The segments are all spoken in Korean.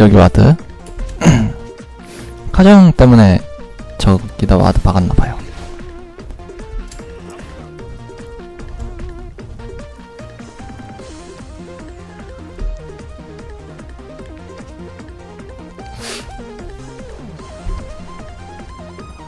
여기 와드. 카정 때문에 저기다 와드 박았나봐요.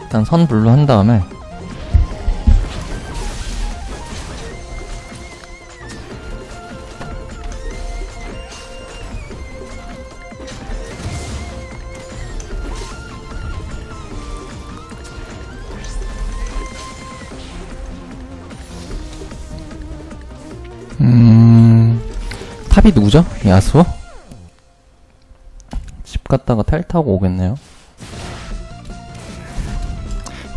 일단 선 블루 한 다음에 탑이 누구죠? 야수어? 집 갔다가 텔 타고 오겠네요.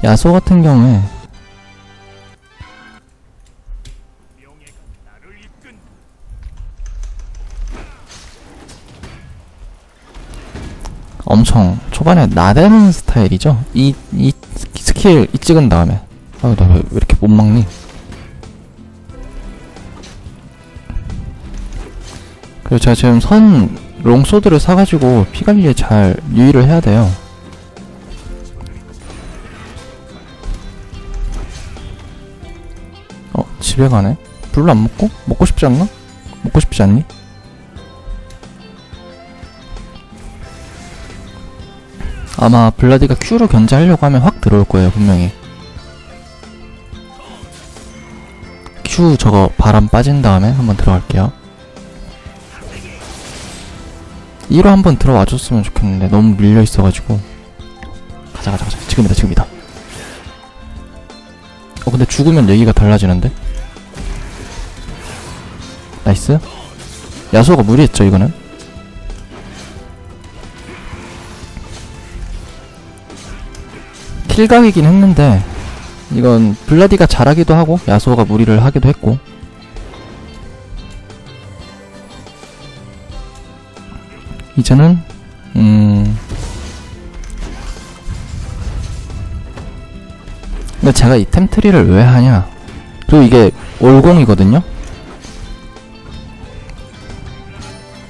야수 같은 경우에 엄청 초반에 나대는 스타일이죠. 이, 이 스킬 이 찍은 다음에 아유 나왜 이렇게 못 막니? 그리고 제가 지금 선 롱소드를 사가지고 피 관리에 잘 유의를 해야 돼요. 어, 집에 가네? 불로 안 먹고? 먹고 싶지 않나? 먹고 싶지 않니? 아마 블라디가 Q로 견제하려고 하면 확 들어올 거예요, 분명히. Q 저거 바람 빠진 다음에 한번 들어갈게요. 1호 한번 들어와 줬으면 좋겠는데 너무 밀려 있어가지고. 가자 가자 가자. 지금이다 지금이다. 어 근데 죽으면 얘기가 달라지는데? 나이스. 야수가 무리했죠 이거는? 킬각이긴 했는데 이건 블라디가 잘하기도 하고 야수가 무리를 하기도 했고 이제는 음 근데 제가 이 템트리를 왜 하냐? 그리고 이게 올공이거든요?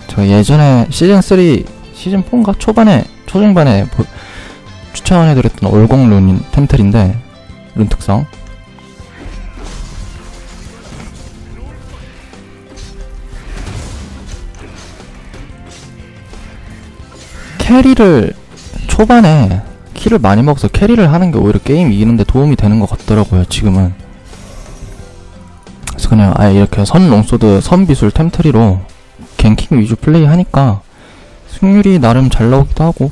저 예전에 시즌3 시즌4인가? 초반에 초중반에 보- 추천해드렸던 올공 룬 템트리인데 룬 특성 캐리를 초반에 키를 많이 먹어서 캐리를 하는 게 오히려 게임 이기는데 도움이 되는 것 같더라고요 지금은 그래서 그냥 아예 이렇게 선 롱소드 선 비술 템트리로 갱킹 위주 플레이 하니까 승률이 나름 잘 나오기도 하고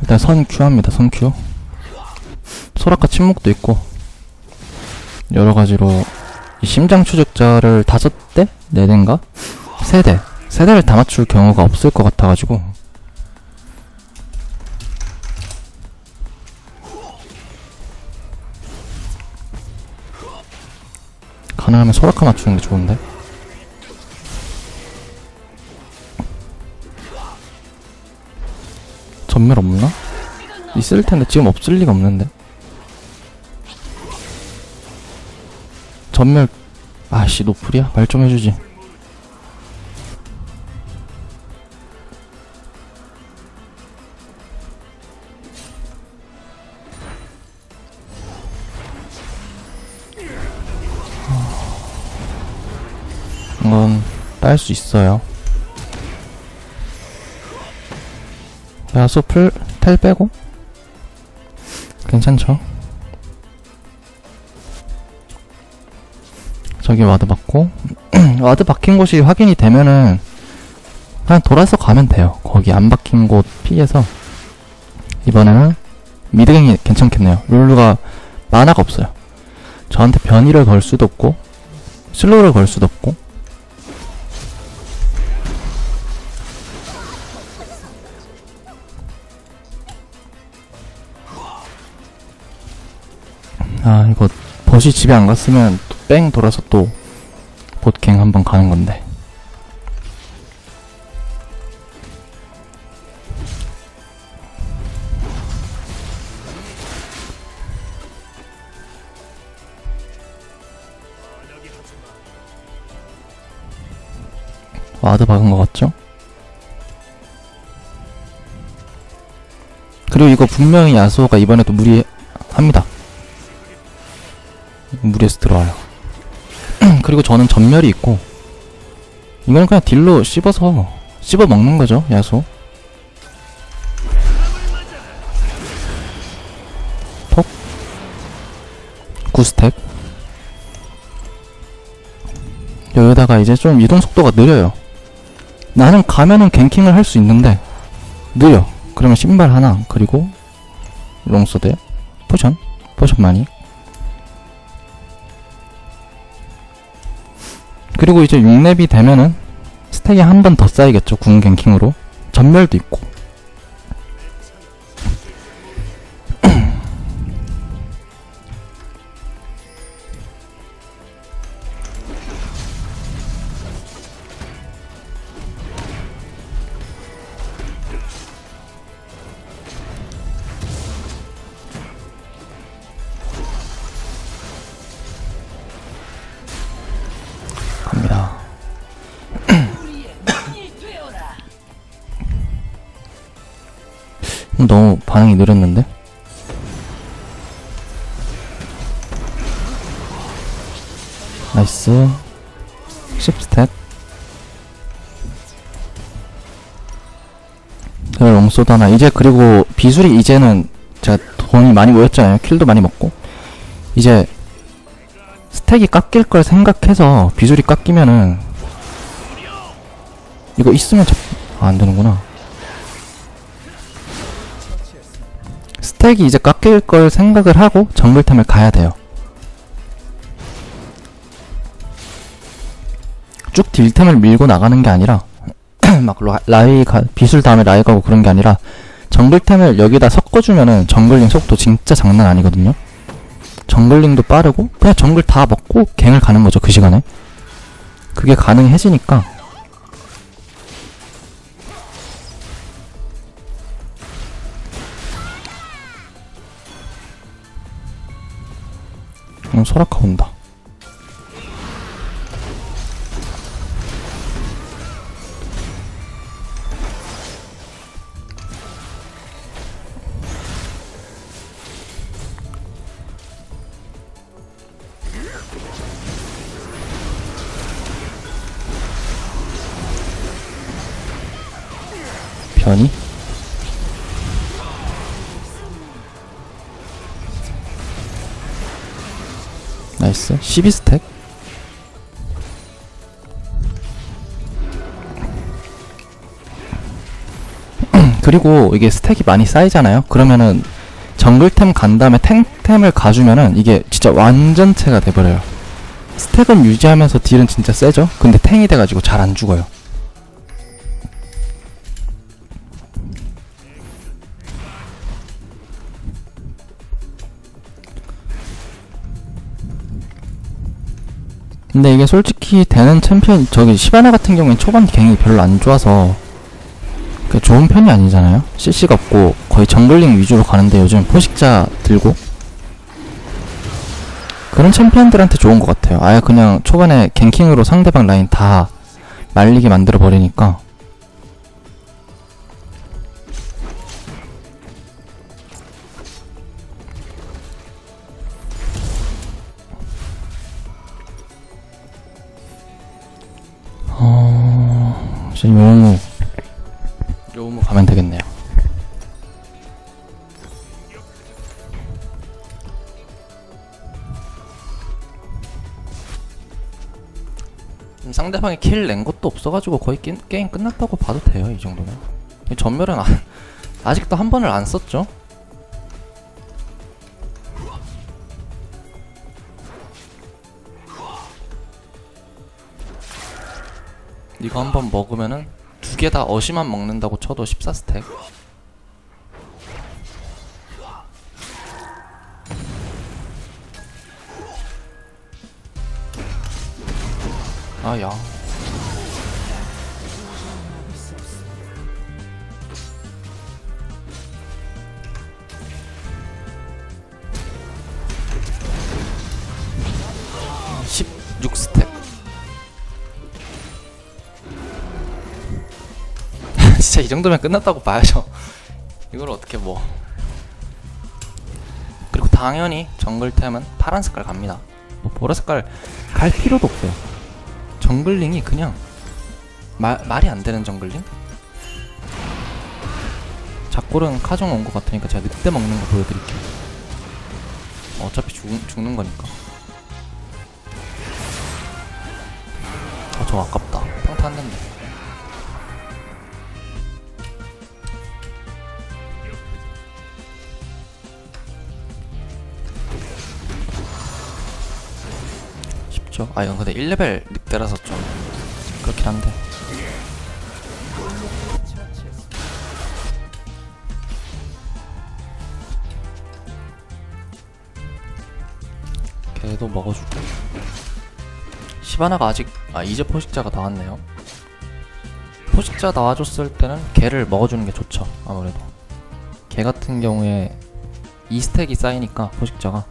일단 선 큐합니다 선 큐. 소라카 침묵도 있고 여러 가지로 이 심장 추적자를 다섯 대? 네 대인가? 세 대. 세 대를 다 맞출 경우가 없을 것 같아가지고. 가능하면 소라카 맞추는 게 좋은데? 전멸 없나? 있을 텐데 지금 없을 리가 없는데. 전멸 아씨 노플이야? 말 좀 해주지 이건 딸 수 있어요 야소 풀, 텔 빼고 괜찮죠? 저기 와드 받고 와드 박힌 곳이 확인이 되면은 그냥 돌아서 가면 돼요. 거기 안 박힌 곳 피해서. 이번에는 미드갱이 괜찮겠네요. 룰루가 만화가 없어요. 저한테 변이를 걸 수도 없고 슬로우를 걸 수도 없고. 아 이거 버시 집에 안 갔으면 또뺑 돌아서 또 보트갱 한번 가는 건데 와드 박은 것 같죠? 그리고 이거 분명히 야수호가 이번에도 무리합니다. 무리해서 들어와요. 그리고 저는 전멸이 있고 이거는 그냥 딜로 씹어서 씹어 먹는 거죠, 야수. 톡. 9스택. 여기다가 이제 좀 이동 속도가 느려요. 나는 가면은 갱킹을 할 수 있는데 느려. 그러면 신발 하나 그리고 롱소드 포션 포션 많이 그리고 이제 6렙이 되면은 스택이 한 번 더 쌓이겠죠 궁 갱킹으로. 전멸도 있고 너무 반응이 느렸는데? 나이스. 10스탯 그래 롱소드 하나. 이제 그리고 비술이 이제는 제가 돈이 많이 모였잖아요. 킬도 많이 먹고. 이제 스택이 깎일 걸 생각해서 비술이 깎이면은 이거 있으면 잡... 아, 안 되는구나 스택이 이제 깎일 걸 생각을 하고 정글템을 가야 돼요. 쭉 딜템을 밀고 나가는 게 아니라 막 라, 라이 가, 비술 다음에 라이 가고 그런 게 아니라 정글템을 여기다 섞어주면은 정글링 속도 진짜 장난 아니거든요. 정글링도 빠르고 그냥 정글 다 먹고 갱을 가는 거죠 그 시간에. 그게 가능해지니까 음, 소라카 온다. 변이 나이스 12스택? 그리고 이게 스택이 많이 쌓이잖아요? 그러면은 정글템 간 다음에 탱템을 가주면은 이게 진짜 완전체가 돼버려요. 스택은 유지하면서 딜은 진짜 세죠? 근데 탱이 돼가지고 잘 안 죽어요 근데 이게 솔직히 되는 챔피언 저기 시바나 같은 경우엔 초반 갱이 별로 안 좋아서 그 좋은 편이 아니잖아요. CC가 없고 거의 정글링 위주로 가는데 요즘 포식자 들고 그런 챔피언들한테 좋은 것 같아요. 아예 그냥 초반에 갱킹으로 상대방 라인 다 말리게 만들어 버리니까 어... 지금 요무 요무 가면 되겠네요. 음, 상대방이 킬 낸 것도 없어가지고 거의 게, 게임 끝났다고 봐도 돼요 이 정도면 이 전멸은 아, 아직도 한 번을 안 썼죠 이거 한번 먹으면은 두 개 다 어시만 먹는다고 쳐도 14스택. 아야 이 정도면 끝났다고 봐야죠. 이걸 어떻게 뭐. 그리고 당연히 정글템은 파란 색깔 갑니다. 뭐 보라 색깔 갈 필요도 없어요. 정글링이 그냥 마, 말이 안 되는 정글링? 작골은 카정 온 것 같으니까 제가 늑대 먹는 거 보여드릴게요. 어차피 죽, 죽는 거니까. 아, 저 아깝다. 평타 안 된다. 쉽죠? 아, 이건 근데 1레벨 늑대라서 좀 그렇긴 한데. 걔도 먹어주고. 시바나가 아직, 아, 이제 포식자가 나왔네요. 포식자 나와줬을 때는 걔를 먹어주는 게 좋죠. 아무래도. 걔 같은 경우에 2스택이 쌓이니까 포식자가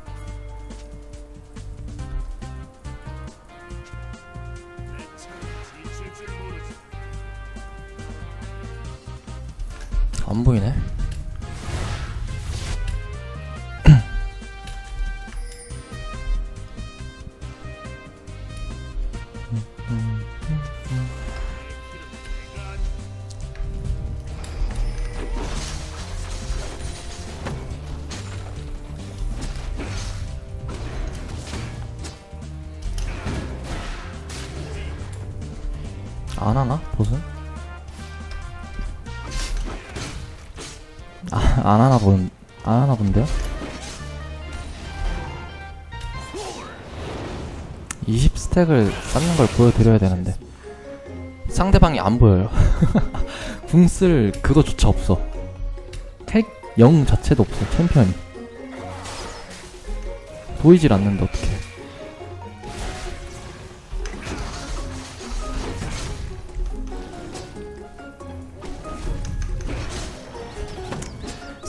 안 하나? 보슨? 아, 안 하나 본, 안 하나 본데요? 20스택을 쌓는 걸 보여드려야 되는데 상대방이 안 보여요 궁쓸 그거조차 없어 택0 자체도 없어 챔피언이 보이질 않는데 어떡해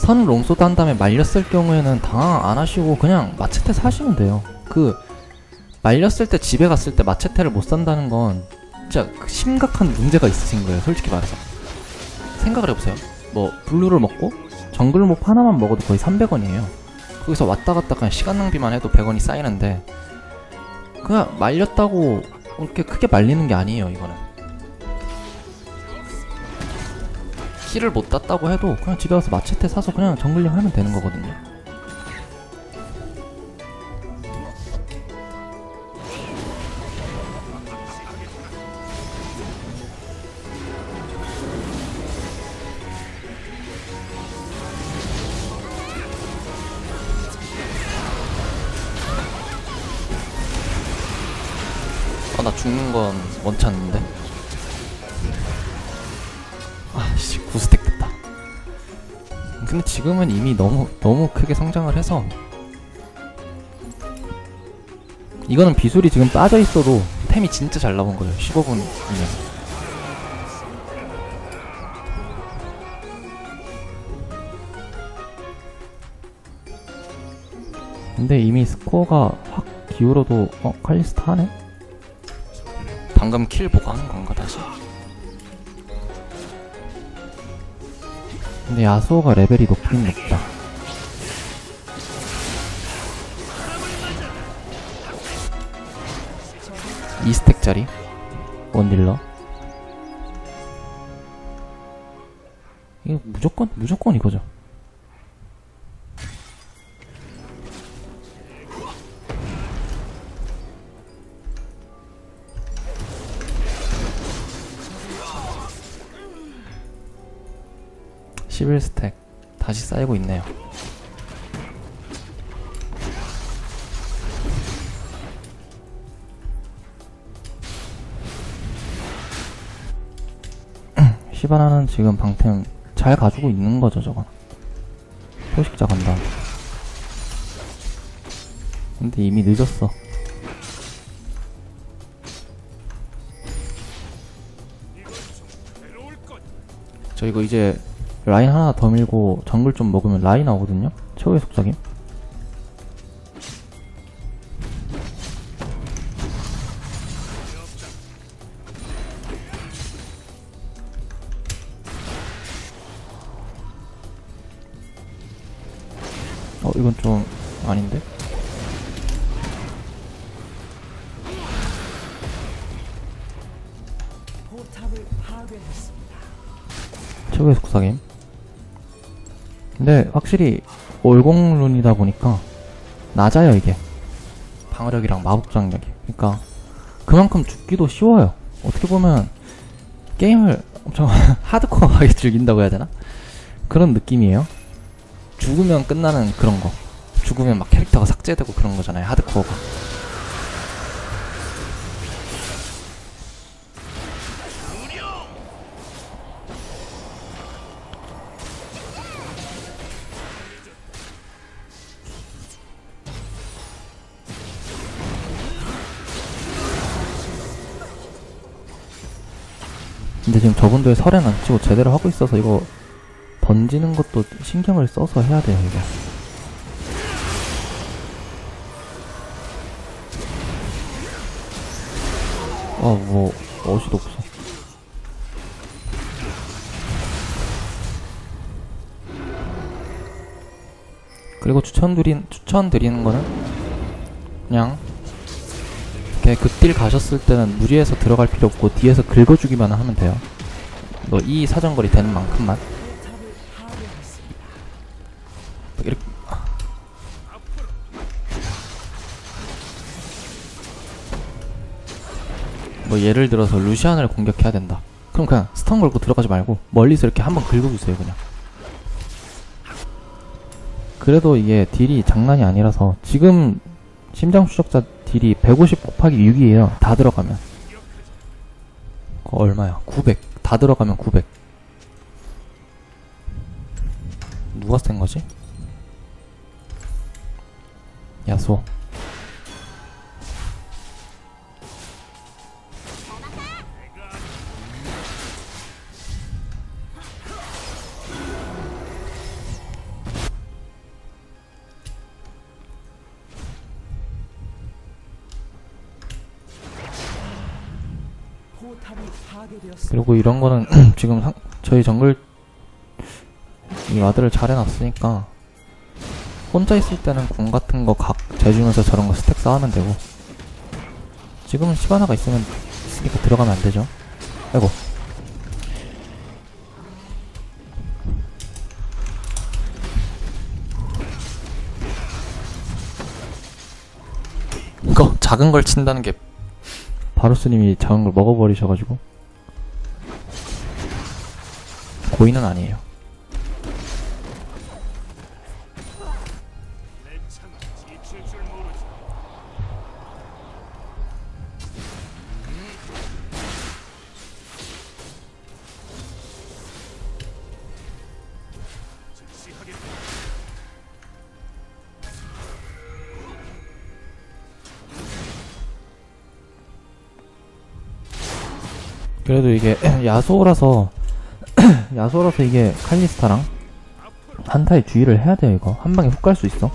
선 롱소드 한 다음에 말렸을 경우에는 당황 안 하시고 그냥 마체테 사시면 돼요. 그 말렸을 때 집에 갔을 때 마체테를 못 산다는 건 진짜 그 심각한 문제가 있으신 거예요. 솔직히 말해서 생각을 해보세요. 뭐 블루를 먹고 정글몹 하나만 먹어도 거의 300원이에요. 거기서 왔다 갔다 그냥 시간 낭비만 해도 100원이 쌓이는데 그냥 말렸다고 그렇게 크게 말리는 게 아니에요. 이거는 키를 못 땄다고 해도 그냥 집에 가서 마체테 사서 그냥 정글링 하면 되는 거거든요. 아, 나 죽는 건 원치 않는데. 근데 지금은 이미 너무, 너무 크게 성장을 해서. 이거는 비술이 지금 빠져 있어도 템이 진짜 잘 나온 거예요. 15분 이면. 근데 이미 스코어가 확 기울어도, 어, 칼리스타 하네? 방금 킬 보고 하는 건가, 다시? 근데 야수호가 레벨이 높긴 높다. 이스택짜리 원딜러. 이거 무조건, 무조건 이거죠. (11 스택) 다시 쌓이고 있네요 시바나는 지금 방템 잘 가지고 있는 거죠, 저건. 포식자 간다. 근데 이미 늦었어. 저 이거 이제 라인 하나 더 밀고 정글 좀 먹으면 라인 나오거든요? 최후의 속삭임. 어, 이건 좀 아닌데? 최후의 속삭임. 근데 확실히 올공룬이다 보니까 낮아요 이게. 방어력이랑 마법 장력이. 그러니까 그만큼 죽기도 쉬워요. 어떻게 보면 게임을 엄청 하드코어하게 즐긴다고 해야 되나? 그런 느낌이에요. 죽으면 끝나는 그런 거. 죽으면 막 캐릭터가 삭제되고 그런 거잖아요. 하드코어가. 근데 지금 저분들 설엔 안 치고 제대로 하고 있어서 이거 던지는 것도 신경을 써서 해야 돼요, 이거. 아, 뭐, 어시도 없어. 그리고 추천드린, 추천드리는 거는, 그냥, 이렇게 극딜 가셨을 때는 무리해서 들어갈 필요 없고, 뒤에서 긁어주기만 하면 돼요. 뭐, 이 사정거리 되는 만큼만. 이렇게 뭐 예를 들어서 루시안을 공격해야 된다. 그럼 그냥 스턴 걸고 들어가지 말고 멀리서 이렇게 한번 긁어주세요 그냥. 그래도 이게 딜이 장난이 아니라서 지금 심장 추적자 딜이 150 곱하기 6이에요. 다 들어가면. 얼마야? 900. 다 들어가면 900. 누가 센 거지? 야소. 그리고 이런 거는 지금 상, 저희 정글 이 와드를 잘 해놨으니까 혼자 있을 때는 궁 같은 거 각 재주면서 저런 거 스택 쌓으면 되고 지금은 시바나가 있으면 있으니까 들어가면 안 되죠. 아이고. 이거 작은 걸 친다는 게 바루스님이 작은 걸 먹어버리셔가지고 고의는 아니에요. 그래도 이게 야소라서 야소라서 이게 칼리스타랑 한타의 주의를 해야 돼요 이거. 한 방에 훅 갈 수 있어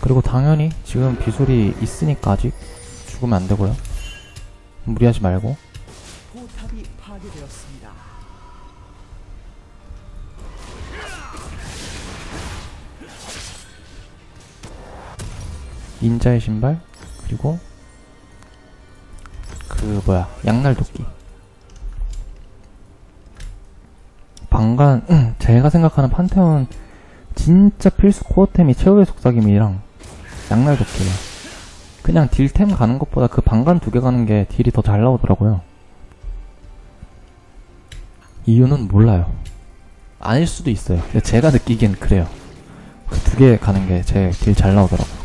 그리고 당연히 지금 비술이 있으니까 아직 죽으면 안 되고요. 무리하지 말고. 닌자의 신발 그리고 그 뭐야 양날 도끼. 방간 제가 생각하는 판테온 진짜 필수 코어템이 최후의 속삭임이랑 양날 도끼예요 그냥 딜템 가는 것보다 그 방간 두 개 가는 게 딜이 더 잘 나오더라고요 이유는 몰라요. 아닐 수도 있어요. 제가 느끼기엔 그래요. 그 두 개 가는 게 제 딜 잘 나오더라고. 아,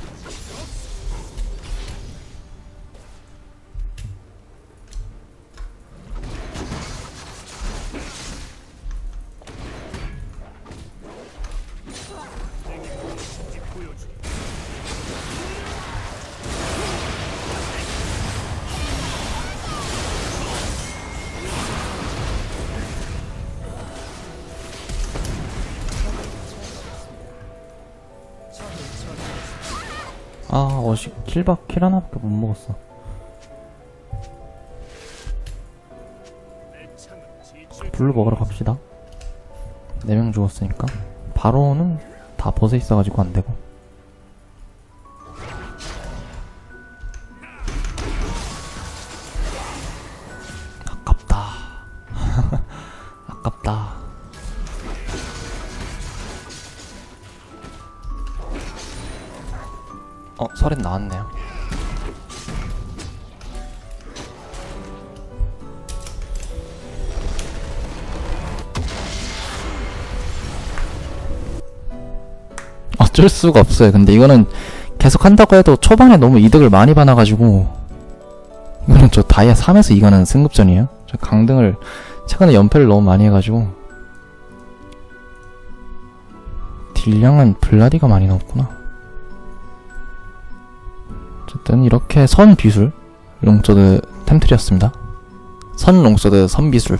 킬박, 킬 하나밖에 못 먹었어. 블루 먹으러 갑시다. 네명 죽었으니까. 바로는 다 벗어 있어가지고 안 되고. 어쩔 수가 없어요. 근데 이거는 계속 한다고 해도 초반에 너무 이득을 많이 받아가지고 이거는 저 다이아 3에서 이거는 승급전이에요. 저 강등을 최근에 연패를 너무 많이 해가지고 딜량은 블라디가 많이 나왔구나. 어쨌든 이렇게 선 비술 롱소드 템트리였습니다. 선 롱소드 선 비술